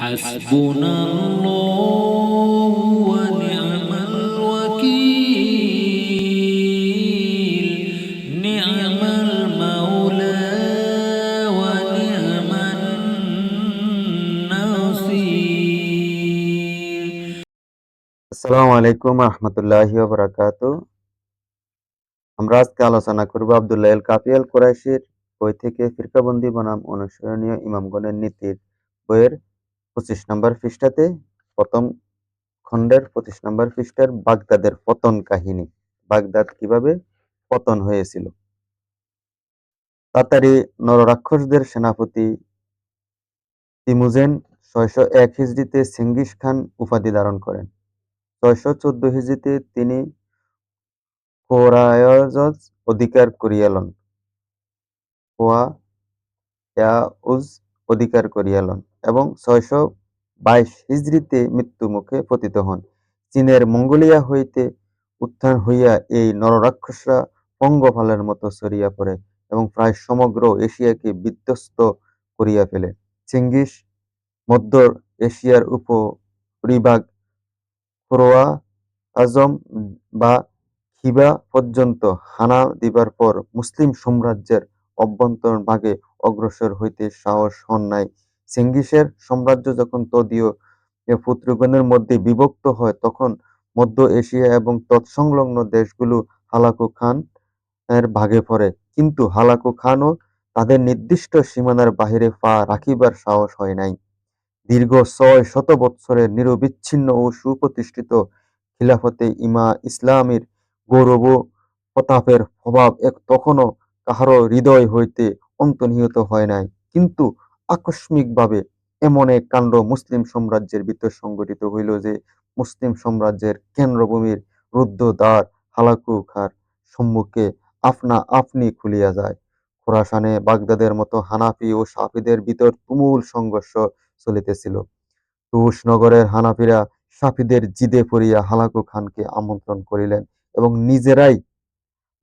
حسبنا الله ونعم الوكيل نعم المولى ونعم النصير আসসালামু আলাইকুম রহমতুল্লাহি বারাকাতু আমরা আজকে আলোচনা করব আব্দুল্লাহ এল কাফি আল কুরাইশির বই থেকে ফিরকাবন্দি বনাম অনুসরণীয় ইমামগণের নীতির বইয়ের পঁচিশ নম্বর পৃষ্ঠাতে প্রথম খণ্ডের পঁচিশ নম্বর পৃষ্ঠার বাগদাদের পতন কাহিনী। বাগদাদ কীভাবে পতন হয়েছিল? তাতারি নররাক্ষসদের সেনাপতি তিমুজেন ছয়শো এক হিজড়িতে সিঙ্গিস খান উপাধি ধারণ করেন। ছয়শো চোদ্দ হিজড়িতে তিনি অধিকার করিয়ালন কোয়াউজ অধিকার করিয়ালন এবং ছয়শো বাইশ হিজড়িতে মৃত্যুমুখে পতিত হন। চীনের মঙ্গোলিয়া হইতে উত্থান হইয়া এই নররাক্ষসরা পঙ্গপালের মতো ছড়িয়া পড়ে এবং প্রায় সমগ্র এশিয়াকে বিধ্বস্ত করিয়া ফেলে। চিঙ্গিস, মধ্য এশিয়ার উপরিভাগ ফোরোয়া আজম বা খিবা পর্যন্ত হানা দিবার পর মুসলিম সাম্রাজ্যের অভ্যন্তর ভাগে অগ্রসর হইতে সাহস হন নাই। চেঙ্গিসের সাম্রাজ্য যখন তদীয় পুত্রগণের মধ্যে বিভক্ত হয়, তখন মধ্য এশিয়া এবং তৎসংলগ্ন দেশগুলো হালাকু খান এর ভাগে পড়ে। কিন্তু হালাকু খানও তাদের নির্দিষ্ট সীমানার বাহিরে পা রাখিবার সাহস হয় নাই। দীর্ঘ ছয় শত বৎসরের নিরবিচ্ছিন্ন ও সুপ্রতিষ্ঠিত খিলাফতে ইমা ইসলামের গৌরব প্রতাপের প্রভাব এক তখনও কাহারও হৃদয় হইতে অন্তর্নিহিত হয় নাই। কিন্তু আকস্মিকভাবে এমন এক কাণ্ড মুসলিম সাম্রাজ্যের ভিতর সংঘটিত হইল যে, মুসলিম সাম্রাজ্যের কেন্দ্রভূমির রুদ্ধ দ্বার হালাকু খার সম্মুখে আপনা আপনি খুলিয়া যায়। খোরাসানে বাগদাদের মতো হানাফি ও সাফিদের ভিতর তুমুল সংঘর্ষ চলিতেছিল। তুষ নগরের হানাফিরা সাফিদের জিদে পড়িয়া হালাকু খানকে আমন্ত্রণ করিলেন এবং নিজেরাই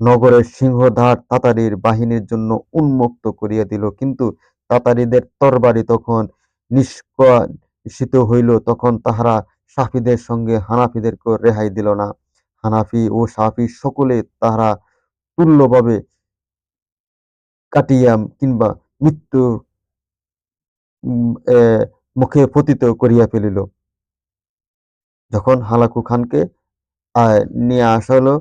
নগরের সিংহধার তাতারির বাহিনীর জন্য উন্মুক্ত করিয়া দিল। কিন্তু তাতারিদের তরবারি তখন নিষ্কাশিত হইল, তখন তাহারা সাফিদের সঙ্গে হানাফিদেরকে রেহাই দিল না। হানাফি ও সাফি সকলে তাহারা তুল্যভাবে কাটিয়া কিংবা মৃত্যু মুখে পতিত করিয়া ফেলিল। যখন হালাকু খানকে নিয়ে আসা হলো,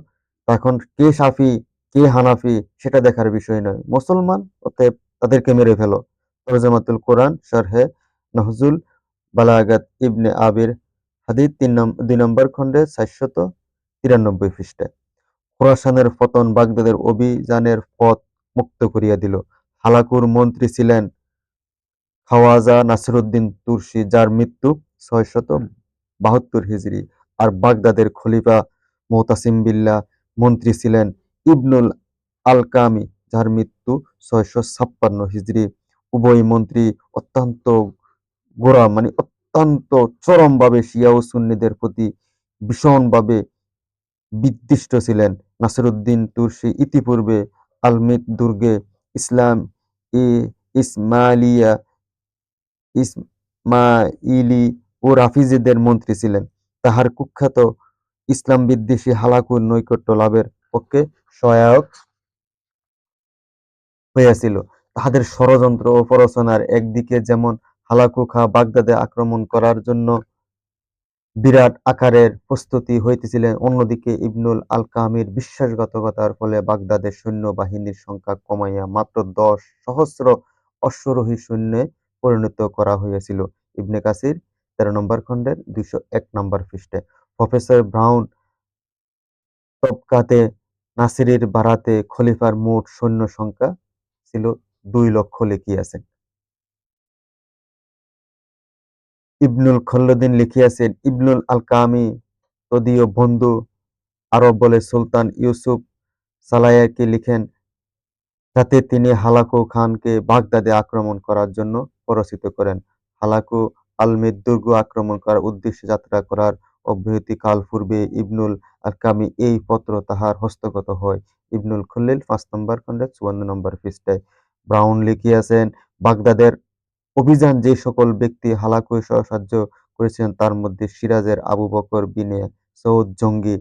তখন কে সাফি, কে হানাফি সেটা দেখার বিষয় নয়। মুসলমান, অতএব তাদেরকে মেরে ফেলো। তরজামাতুল কোরআন, শারহে নহজুল বালাগাত ইবনে আবির হাদিদ তিন দুই নম্বর খণ্ডে চারশত তিরানব্বই পৃষ্ঠায় খোরাসানের পতন বাগদাদের অভিযানের পথ মুক্ত করিয়া দিল। হালাকুর মন্ত্রী ছিলেন খাওয়াজা নাসিরুদ্দিন তুর্সি যার মৃত্যু ছয়শত বাহাত্তর হিজড়ি আর বাগদাদের খলিফা মোতাসিম বিল্লাহ মন্ত্রী ছিলেন ইবনুল আলকামি, যার মৃত্যু ছয়শো ছাপ্পান্ন হিজড়ি উভয় মন্ত্রী অত্যন্ত গোড়া মানে অত্যন্ত চরমভাবে শিয়া ও সুন্নিদের প্রতি ভীষণভাবে বিদ্বিষ্ট ছিলেন। নাসিরুদ্দিন তুর্সি ইতিপূর্বে আলমিত দুর্গে ইসলাম ই ইসমাইলিয়া, ইসমাইলি ও রাফিজিদের মন্ত্রী ছিলেন। তাহার কুখ্যাত ইসলাম বিদ্বেষী হালাকুর নৈকট্য লাভের পক্ষে সহায়ক হইয়াছিল। তাহাদের ষড়যন্ত্র ও প্ররোচনার একদিকে যেমন হালাকুখা বাগদাদে আক্রমণ করার জন্য বিরাট আকারের প্রস্তুতি হইতেছিলেন, অন্যদিকে ইবনুল আল কামির বিশ্বাসঘাতকতার ফলে বাগদাদের সৈন্যবাহিনীর সংখ্যা কমাইয়া মাত্র দশ সহস্র অশ্বরোহী সৈন্যে পরিণত করা হইয়াছিল। ইবনে কাসির তেরো নম্বর খণ্ডের দুইশো এক নম্বর পৃষ্ঠে। প্রফেসর ব্রাউন তবকাতে নাসিরের বাড়াতে খলিফার মোট সৈন্য সংখ্যা ছিল দুই লক্ষ লিখিয়াছেন। ইবনুল খল্লুদ্দিন লিখিয়াছেন, ইবনুল আল কামি তদীয় বন্ধু, আরব বলে সুলতান ইউসুফ সালায়াকে লিখেন যাতে তিনি হালাকু খানকে বাগদাদে আক্রমণ করার জন্য প্ররোচিত করেন। হালাকু আলমেদ দুর্গ আক্রমণ করার উদ্দেশ্যে যাত্রা করার অব্যাহতি কাল পূর্বে ইবনুল আলকামি এই পত্র তাহার হস্তগত হয়। ইবনুল খল্লিল পাঁচ নম্বর খণ্ডে চুয়ান্ন নম্বর পৃষ্ঠায়। ব্রাউন লিখিয়াছেন বাগদাদের অভিযান যে সকল ব্যক্তি হালাকু সহ সাহায্য করেছিলেন, তার মধ্যে সিরাজের আবু বকর বিনে সৌদ জঙ্গি,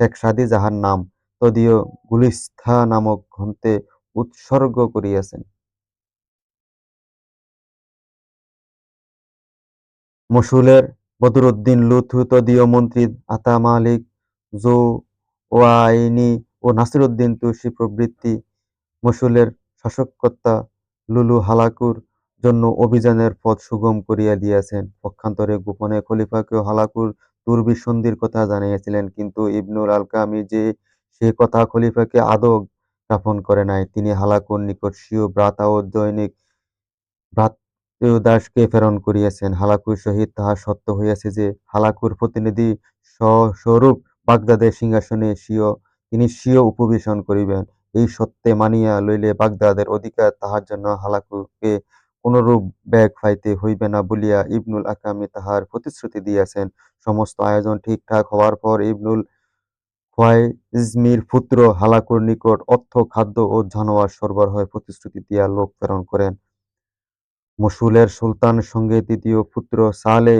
শেখ সাদি যাহার নাম তদীয় গুলিস্থা নামক গ্রন্থে উৎসর্গ করিয়াছেন। মসুলের বদরুদ্দিন লুথু তদীয় মন্ত্রী আতা মালিক জোওয়াইনি ও নাসিরউদ্দিন তুসি প্রবৃত্তি মসুলের শাসককর্তা লুলু হালাকুর জন্য অভিযানের পথ সুগম করিয়া দিয়াছেন। পক্ষান্তরে গোপনে খলিফাকেও হালাকুর দুর্বিসন্ধির কথা জানাইয়াছিলেন কিন্তু ইবনুল আলকামি যে সে কথা খলিফাকে আদৌ জ্ঞাপন করে নাই। তিনি হালাকুর নিকট স্বীয় ভ্রাতা ও দৈনিক ভ্রাতৃদাসকে প্রেরণ করিয়াছেন। হালাকুর সহিত তাহা সত্য হইয়াছে যে হালাকুর প্রতিনিধি স্বরূপ বাগদাদের সিংহাসনে স্বীয় তিনি স্বীয় উপবেশন করিবেন। এই সত্যে মানিয়া লইলে বাগদাদের অধিকার তাহার জন্য হালাকুকে কোনরূপ ব্যাগ পাইতে হইবে না বলিয়া ইবনুল আকামি তাহার প্রতিশ্রুতি দিয়াছেন। সমস্ত আয়োজন ঠিকঠাক হওয়ার পর ইবনুল খোয়াইজমির পুত্র হালাকুর নিকট অর্থ, খাদ্য ও জানোয়ার সরবরাহের প্রতিশ্রুতি দিয়া লোক প্রেরণ করেন। মসুলের সুলতান সঙ্গে দ্বিতীয় পুত্র সালে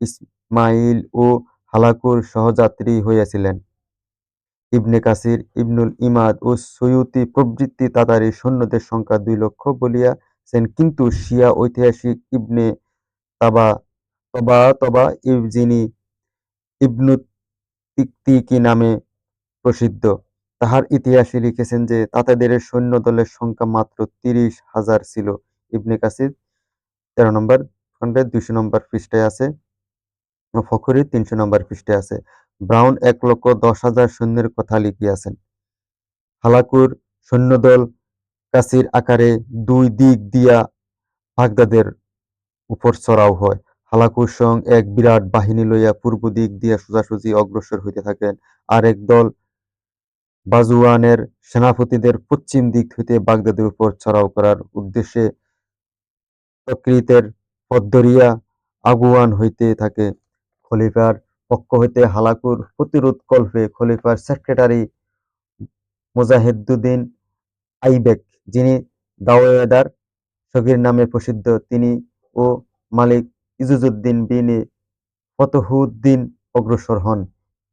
ইসমাইল ও হালাকুর সহযাত্রী হইয়াছিলেন। ইবনে কাসির, ইবনুল ইমাদ ও সৈয়ুতি প্রভৃতি তাতারী সৈন্যদের সংখ্যা দুই লক্ষ বলিয়াছেন। কিন্তু শিয়া ঐতিহাসিক ইবনে তাবা, তবা তবা যিনি ইবনু তিকতিকি নামে প্রসিদ্ধ, তাহার ইতিহাসে লিখেছেন যে তাতাদের সৈন্য দলের সংখ্যা মাত্র তিরিশ হাজার ছিল। ইবনে কাসির তেরো নম্বর খণ্ডের দুইশো নম্বর পৃষ্ঠায় আছে ফখরি তিনশো নম্বর পৃষ্ঠায় আছে। ব্রাউন এক লক্ষ দশ হাজার সৈন্যের কথা লিখিয়াছেন। হালাকুর সৈন্যদল কাসির আকারে দুই দিক দিয়া বাগদাদের উপর চড়াও হয়। হালাকুর সং এক বিরাট বাহিনী লইয়া পূর্ব দিক দিয়া সোজাসুজি অগ্রসর হইতে থাকেন আর এক দল বাজুয়ানের সেনাপতিদের পশ্চিম দিক হইতে বাগদাদের উপর চড়াও করার উদ্দেশ্যে তকরিতের পথ ধরিয়া আগুয়ান হইতে থাকে। খলিফার পক্ষ হইতে হালাকুর প্রতিরোধ কল্পে খলিফার সেক্রেটারি মুজাহিদুদ্দিন আইবেক, যিনি দাওয়েদার সগীর নামে প্রসিদ্ধ, তিনি ও মালিক ইজুজউদ্দিন বিন ফতহুদ্দিন অগ্রসর হন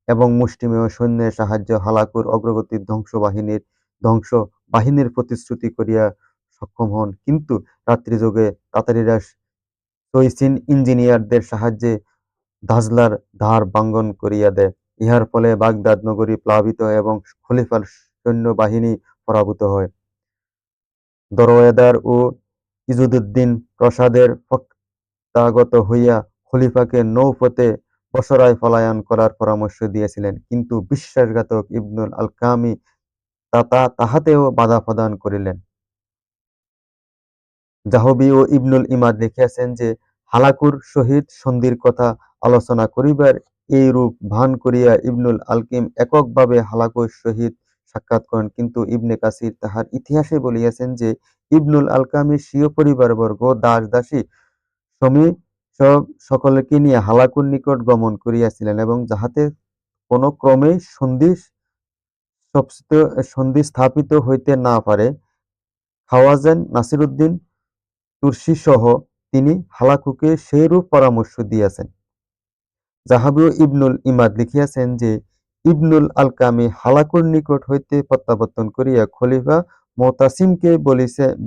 এবং মুষ্টিমেয় সৈন্যের সাহায্যে হালাকুর অগ্রগতির ধ্বংস বাহিনীর ধ্বংস বাহিনীর প্রতিশ্রুতি করিয়া সক্ষম হন। কিন্তু রাত্রিযোগে তাতারীরা সৈসিন ইঞ্জিনিয়ারদের সাহায্যে দাজলার ধার ভাঙ্গন করিয়া দেয়। ইহার ফলে বাগদাদ নগরী প্লাবিত এবং খলিফার সৈন্যবাহিনী পরাভূত হয়। দরওয়াদার ও ইজুদ্দিন প্রসাদের প্রত্যাগত হইয়া খলিফাকে নৌপথে বসরায় পলায়ন করার পরামর্শ দিয়েছিলেন। কিন্তু বিশ্বাসঘাতক ইবনুল আলকামি তাহাতেও বাধা প্রদান করিলেন। জাহবি ও ইবনুল ইমাদ লিখিয়াছেন যে হালাকুর সহিত সন্ধির কথা আলোচনা করিবার এইরূপ ভান করিয়া ইবনুল আলকিম এককভাবে হালাকুর সহিত সাক্ষাৎ করেন। কিন্তু ইবনে কাসির তাহার ইতিহাসে বলিয়াছেন যে, ইবনুল আলকামি স্বীয় পরিবারবর্গ, দাস দাসী সমী সব সকলকে নিয়ে হালাকুর নিকট গমন করিয়াছিলেন এবং যাহাতে কোনো ক্রমেই সন্ধি সন্ধি স্থাপিত হইতে না পারে, খাওয়াজেন নাসিরুদ্দিন তুর্সিসহ তিনি হালাকুকে সেইরূপ পরামর্শ দিয়াছেন। জাহাবি ইবনুল ইমাদ লিখিয়াছেন যে ইবনুল আলকামি হালাকুর নিকট হইতে প্রত্যাবর্তন করিয়া খলিফা মোতাসিমকে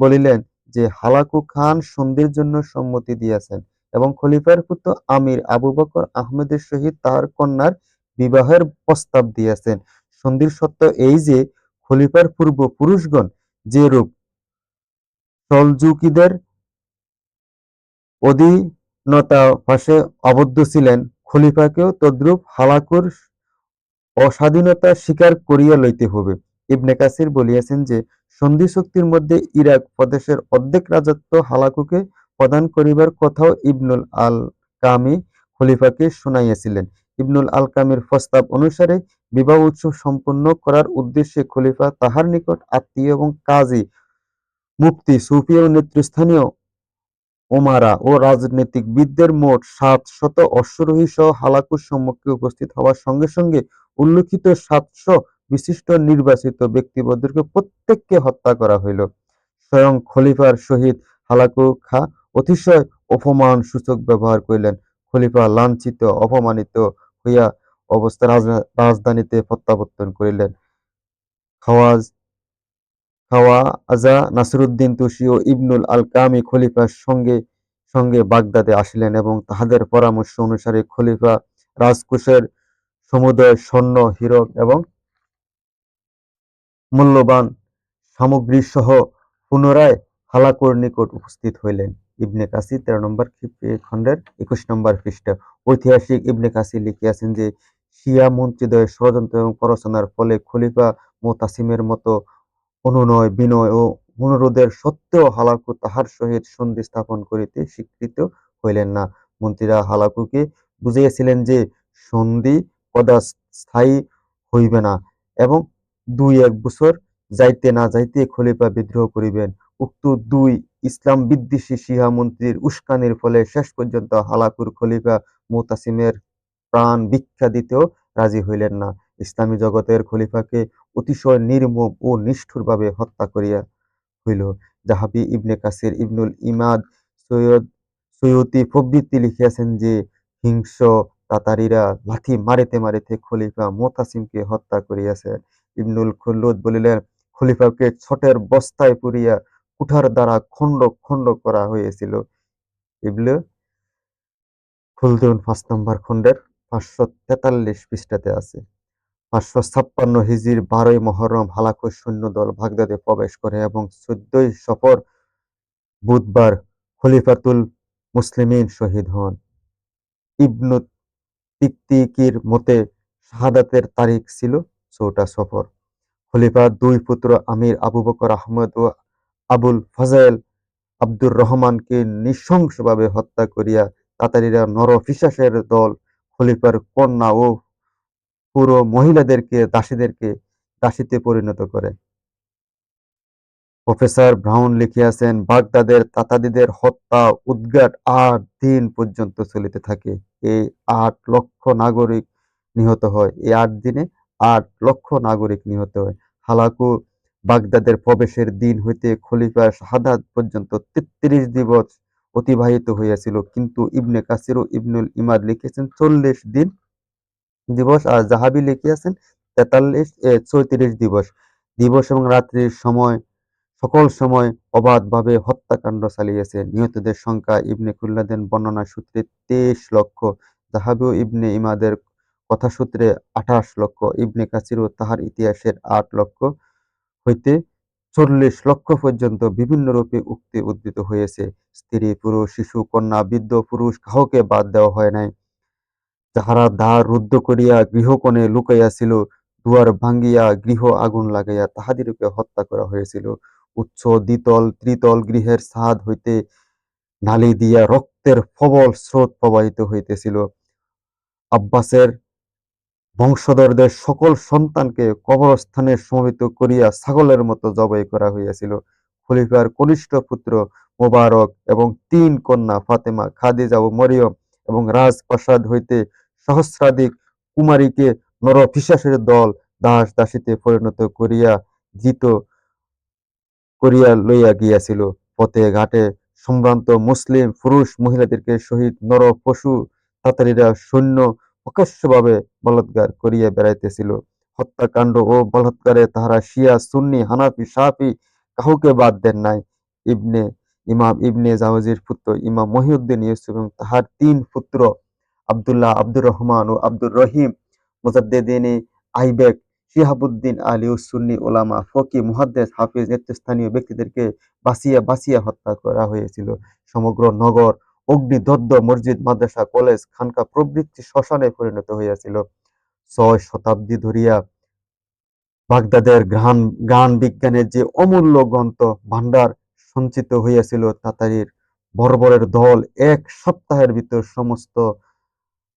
বলিলেন যে হালাকু খান সন্ধির জন্য সম্মতি দিয়াছেন এবং খলিফার পুত্র আমির আবু বকর আহমেদের সহিত তাহার কন্যার বিবাহের প্রস্তাব দিয়াছেন। সন্ধির সত্য এই যে খলিফার পূর্ব পুরুষগণ যে রূপ সলজুকিদের অধীনতাবাসে আবদ্ধ ছিলেন, খলিফাকেও তদ্রূপ হালাকুর অস্বাধীনতা স্বীকার করিয়া লইতে হইবে। ইবনে কাসির বলিয়াছেন যে, সন্ধি-চুক্তির মধ্যে ইরাক প্রদেশের অর্ধেক রাজত্ব হালাকুকে প্রদান করিবার কথাও ইবনুল আল-কামি খলিফাকে শুনাইয়াছিলেন। ইবনুল আল-কামির প্রস্তাব অনুসারে বিবাহ উৎসব সম্পন্ন করার উদ্দেশ্যে খলিফা তাহার নিকট আত্মীয় এবং কাজী, মুফতি, সুফি ও নেতৃস্থানীয় ওমারা ও রাজনীতিবিদদের মোট সাত শত অশ্বরোহী সহ হালাকুর সম্মুখে উপস্থিত হওয়ার সঙ্গে সঙ্গে উল্লিখিত সাতশ বিশিষ্ট নির্বাচিত ব্যক্তিবর্গকে প্রত্যেককে হত্যা করা হইল। স্বয়ং খলিফার সহিত হালাকু খা অতিশয় অপমান সূচক ব্যবহার করিলেন খলিফা লাঞ্ছিত, অপমানিত হইয়া অবস্থা রাজধানীতে প্রত্যাবর্তন করিলেন খাওয়াজ খাওয়াজা নাসিরুদ্দিন তুসি ও ইবনুল আল কামি খলিফার সঙ্গে সঙ্গে বাগদাদে আসিলেন এবং তাহাদের পরামর্শ অনুসারে খলিফা রাজকোষের সমুদয় স্বর্ণ, হীরক এবং মূল্যবান সামগ্রী সহ পুনরায় হালাকুর নিকট উপস্থিত হইলেন। ইবনে কাসি তেরো নম্বর খণ্ডের একুশ নম্বর পৃষ্ঠা ঐতিহাসিক ইবনে কাসি লিখিয়াছেন যে, শিয়া মন্ত্রীদ্বয়ের ষড়যন্ত্র এবং প্ররোচনার ফলে খলিফা মোতাসিমের মতো অনুনয়, বিনয় ও অনুরোধের সত্ত্বেও হালাকু তাহার সহিত সন্ধি স্থাপন করিতে স্বীকৃত হইলেন না। মন্ত্রীরা হালাকুকে বুঝিয়াছিলেন যে সন্ধি কদা স্থায়ী হইবে না এবং দুই এক বছর যাইতে না যাইতে খলিফা বিদ্রোহ করিবেন। উক্ত দুই ইসলাম বিদ্বেষী শিয়া মন্ত্রীর উস্কানির ফলে শেষ পর্যন্ত হালাকুর খলিফা মুতাসিমের প্রাণ ভিক্ষা দিতেও রাজি হইলেন না। ইসলামী জগতের খলিফাকে অতিশয় নির্মম ও নিষ্ঠুরভাবে হত্যা করিয়া হইল। জাহাবি ইবনে কাসির ইবনুল ইমাদ সৈয়দ সৈয়তি প্রভৃতি লিখিয়াছেন যে হিংস তাতারীরা লাথি মারিতে মারিতে খলিফা মোতাসিমকে হত্যা করিয়াছে। ইবনুল খুল্লুদ বলিলেন, খলিফাকে ছোটের বস্তায় পুরিয়া কুঠার দ্বারা খণ্ড খণ্ড করা হয়েছিল। ইবলে খুলদুন পাঁচ নম্বর খণ্ডের পাঁচশো তেতাল্লিশ পৃষ্ঠাতে আছে। পাঁচশো ছাপ্পান্ন হিজির বারোই মহরম হালাকুর সৈন্যদল বাগদাদে প্রবেশ করে এবং চোদ্দই সফর বুধবার খলিফাতুল মুসলিমিন শহীদ হন। ইবনু তিকতিকির মতে শাহাদাতের তারিখ ছিল চৌটা সফর। খলিফার দুই পুত্র আমির আবু বকর আহমদ ও আবুল ফাজাইল আব্দুর রহমানকে নৃশংসভাবে হত্যা করিয়া তাতারীরা নরপিশাচের দল খলিফার কন্যা ও পুরো মহিলাদেরকে, দাসীদেরকে দাসীতে পরিণত করে। প্রফেসর ব্রাউন লিখিয়াছেন, বাগদাদের তাতাদিদের হত্যা উদ্গাট আট দিন পর্যন্ত চলিতে থাকে। এই আট লক্ষ নাগরিক নিহত হয়। এই আট দিনে আট লক্ষ নাগরিক নিহত হয়। হালাকু বাগদাদের প্রবেশের দিন হইতে খলিফার শাহাদাত পর্যন্ত তেত্রিশ দিবস অতিবাহিত হইয়াছিল। কিন্তু ইবনে কাসির ইবনুল ইমাদ লিখেছেন, চল্লিশ দিন দিবস আর জাহাবি লিখিয়াছেন, তেতাল্লিশ চৌত্রিশ দিবস। দিবস এবং রাত্রির সময়, সকল সময় অবাধভাবে হত্যাকাণ্ড চালিয়েছে। নিহতদের সংখ্যা ইবনে খুল্লাদের বর্ণনা সূত্রে তেইশ লক্ষ জাহাবি ও ইবনে ইমাদের কথা সূত্রে আঠাশ লক্ষ, ইবনে কাসির ও তাহার ইতিহাসের আট লক্ষ হইতে চল্লিশ লক্ষ পর্যন্ত বিভিন্ন রূপে উক্তি উদ্ধৃত হয়েছে। স্ত্রী, পুরুষ, শিশু, কন্যা, বৃদ্ধ, পুরুষ কাউকে বাদ দেওয়া হয় নাই। যাহারা দ্বার রুদ্ধ করিয়া গৃহকোণে লুকাইয়াছিল, দুয়ার ভাঙ্গিয়া গৃহ আগুন লাগাইয়া তাহাদিরকে হত্যা করা হয়েছিল। উচ্চ, দ্বিতল, ত্রিতল গৃহের ছাদ হইতে নালি দিয়া রক্তের প্রবল স্রোত প্রবাহিত হইতেছিল। আব্বাসের বংশধরদের সকল সন্তানকে কবরস্থানে সমবেত করিয়া ছাগলের মতো জবাই করা হইয়াছিল। খলিফার কনিষ্ঠ পুত্র মোবারক এবং তিন কন্যা ফাতেমা, খাদিজা ও মরিয়ম এবং রাজপ্রাসাদ হইতে সহস্রাধিক কুমারীকে নরপিশাচের দল দাস দাসীতে পরিণত করিয়া জিত করিয়া লইয়া গিয়াছিল। পথে ঘাটে সম্ভ্রান্ত মুসলিম পুরুষ মহিলাদেরকে সহিত নর পশু তাতারীরা সৈন্য প্রকাশ্যভাবে বলাৎকার করিয়া বেড়াইতেছিল। হত্যাকাণ্ড ও বলাৎকারে তাহারা শিয়া, সুন্নি, হানাফি, সাফি কাহুকে বাদ দেন নাই। ইবনে, ইমাম ইবনে জাওজির পুত্র ইমাম মহিউদ্দিন ইউসুফ এবং তাহার তিন পুত্র আব্দুল্লাহ আব্দুর রহমান ও আব্দুর রহিম, মুজাদ্দেদিন আইবেক, শিহাবুদ্দিন আলী ও সুন্নি ওলামা ফকি, মুহাদ্দেস, হাফিজ, নেতৃস্থানীয় ব্যক্তিদেরকে বাঁচিয়া বাঁচিয়া হত্যা করা হয়েছিল। সমগ্র নগর, অগ্নিদগ্ধ মসজিদ, মাদ্রাসা, কলেজ, খানকা প্রভৃতি শ্মশানে পরিণত হইয়াছিল। ছয় শতাব্দী ধরিয়া বাগদাদের গান গান বিজ্ঞানের যে অমূল্য গ্রন্থ ভান্ডার সঞ্চিত হইয়াছিল, তাতারির বর্বরের দল এক সপ্তাহের ভিতর সমস্ত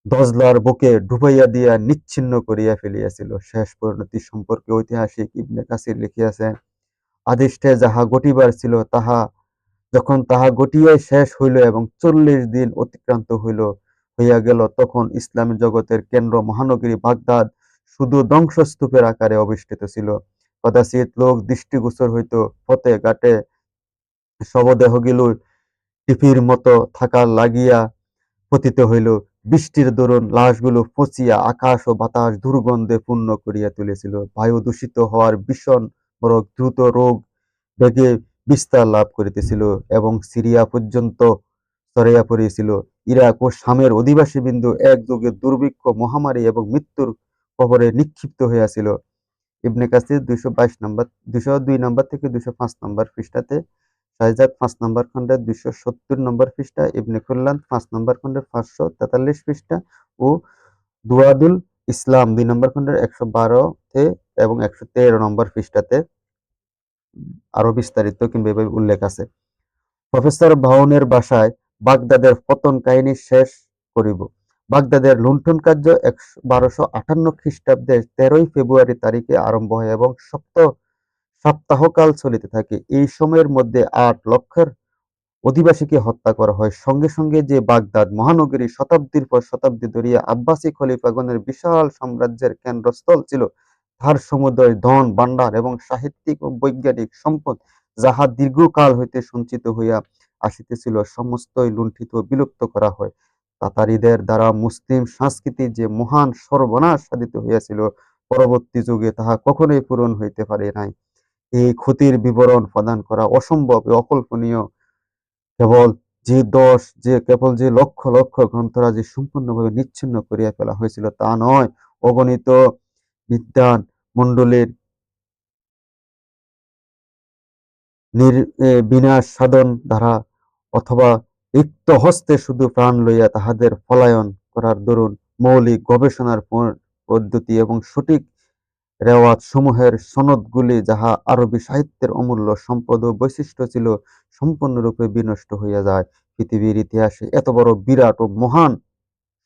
দজলার বুকে ডুবাইয়া দিয়া নিচ্ছিন্ন করিয়া ফেলিয়াছিল। শেষ পরিণতি সম্পর্কে ঐতিহাসিক ইবনে কাসির লিখিয়াছেন আদিষ্টে যাহা ঘটিবার ছিল তাহা, যখন তাহা ঘটিয়াই শেষ হইল এবং চল্লিশ দিন অতিক্রান্ত হইল, হইয়া গেল, তখন ইসলামী জগতের কেন্দ্র মহানগরী বাগদাদ শুধু ধ্বংসস্তূপের আকারে অবিষ্ঠিত ছিল। কদাচিৎ লোক দৃষ্টিগোচর হইত, পথে ঘাটে শবদেহগুলো টিপির মতো থাকা লাগিয়া পতিত হইল। বৃষ্টির দরুন লাশগুলো পচিয়া আকাশ ও বাতাস দুর্গন্ধে পূর্ণ করিয়া তুলেছিল বায়ু দূষিত হওয়ার ভীষণ বড় দ্রুত রোগ বেগে বিস্তার লাভ করিতেছিল এবং সিরিয়া পর্যন্ত ছড়াইয়া পড়িয়েছিল। ইরাক ও শামের অধিবাসী বিন্দু একযোগে দুর্ভিক্ষ, মহামারী এবং মৃত্যুর কবরে নিক্ষিপ্ত হইয়াছিল। ইবনে কাসির দুইশো বাইশ নম্বর, দুইশো দুই নম্বর থেকে দুইশো পাঁচ নম্বর পৃষ্ঠাতে শাহজাদ পাঁচ নম্বর খণ্ডের দুইশো সত্তর নম্বর পৃষ্ঠা, ইবনে খুল্লান পাঁচ নম্বর খণ্ডের পাঁচশো তেতাল্লিশ পৃষ্ঠা ও দুয়াদুল ইসলাম দুই নম্বর খণ্ডের একশো বারোতে এবং একশো তেরো নম্বর পৃষ্ঠাতে আরও বিস্তারিত কিংবা এভাবে উল্লেখ আছে। প্রফেসর ভাউনের বাসায় বাগদাদের পতন কাহিনী শেষ করিব। বাগদাদের লুণ্ঠন কার্য একশো বারোশো আটান্ন খ্রিস্টাব্দে তেরোই ফেব্রুয়ারি তারিখে আরম্ভ হয় এবং সপ্ত সপ্তাহকাল চলিতে থাকে। এই সময়ের মধ্যে আট লক্ষের অধিবাসীকে হত্যা করা হয়। সঙ্গে সঙ্গে যে বাগদাদ মহানগরী শতাব্দীর পর শতাব্দী ধরিয়া আব্বাসী খলিফাগণের বিশাল সাম্রাজ্যের কেন্দ্রস্থল ছিল, তার সমুদয় ধন, ভাণ্ডার এবং সাহিত্যিক ও বৈজ্ঞানিক সম্পদ যাহা দীর্ঘকাল হইতে সঞ্চিত হইয়া আসিতেছিল, সমস্তই লুণ্ঠিত বিলুপ্ত করা হয়। তাতারিদের দ্বারা মুসলিম সংস্কৃতির যে মহান সর্বনাশ সাধিত হইয়াছিল, পরবর্তী যুগে তাহা কখনোই পূরণ হইতে পারে নাই। এই ক্ষতির বিবরণ প্রদান করা অসম্ভব অকল্পনীয়। কেবল যে দশ, যে কেবল যে লক্ষ লক্ষ গ্রন্থরাজি সম্পূর্ণভাবে নিচ্ছিন্ন করিয়া ফেলা হয়েছিল তা নয়। অগণিত বিদ্যান মণ্ডলীর বিনাশ সাধন দ্বারা অথবা রিক্ত হস্তে শুধু প্রাণ লইয়া তাহাদের পলায়ন করার দরুন মৌলিক গবেষণার পদ্ধতি এবং সঠিক রেওয়াজ সমূহের সনদগুলি যাহা আরবি সাহিত্যের অমূল্য সম্পদ ও বৈশিষ্ট্য ছিল, সম্পূর্ণরূপে বিনষ্ট হইয়া যায়। পৃথিবীর ইতিহাসে এত বড় বিরাট ও মহান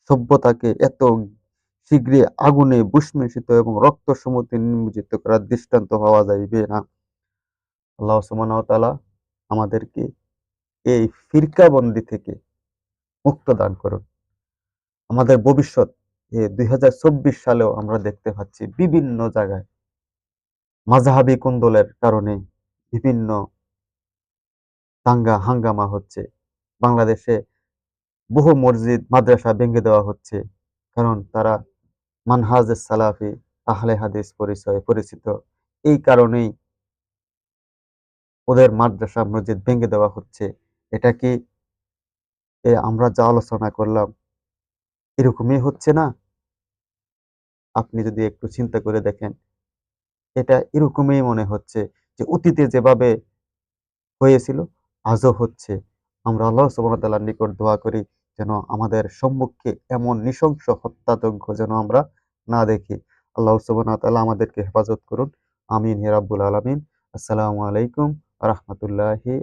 সভ্যতাকে এত শীঘ্রই আগুনে বিস্মিত এবং রক্ত সমুদ্রে নিমজ্জিত করার দৃষ্টান্ত পাওয়া যাইবে না। আল্লাহ তাআলা আমাদেরকে এই ফিরকাবন্দি থেকে মুক্ত দান করুন। আমাদের ভবিষ্যৎ দুই হাজার চব্বিশ সালেও আমরা দেখতে পাচ্ছি বিভিন্ন জায়গায় মাঝহাবি কুন্দলের কারণে বিভিন্ন দাঙ্গা হাঙ্গামা হচ্ছে। বাংলাদেশে বহু মসজিদ, মাদ্রাসা ভেঙে দেওয়া হচ্ছে কারণ তারা মানহাজ সালাফি, আহলে হাদিস পরিচয়ে পরিচিত। এই কারণেই ওদের মাদ্রাসা, মসজিদ ভেঙে দেওয়া হচ্ছে। এটা কি আমরা যা আলোচনা করলাম এরকমই হচ্ছে না? আপনি যদি একটু চিন্তা করে দেখেন, এটা এরকমই মনে হচ্ছে যে অতীতে যেভাবে হয়েছিল, আজও হচ্ছে। আমরা আল্লাহ ওয়া নিকট দোয়া করি যেন আমাদের সম্মুখে এমন নৃশংস হত্যাযজ্ঞ যেন আমরা না দেখি। আল্লাহ ওয়া আমাদেরকে হেফাজত করুন। আমিন হে রাব্বুল আলামিন। আসসালামু আলাইকুম রাহমাতুল্লাহি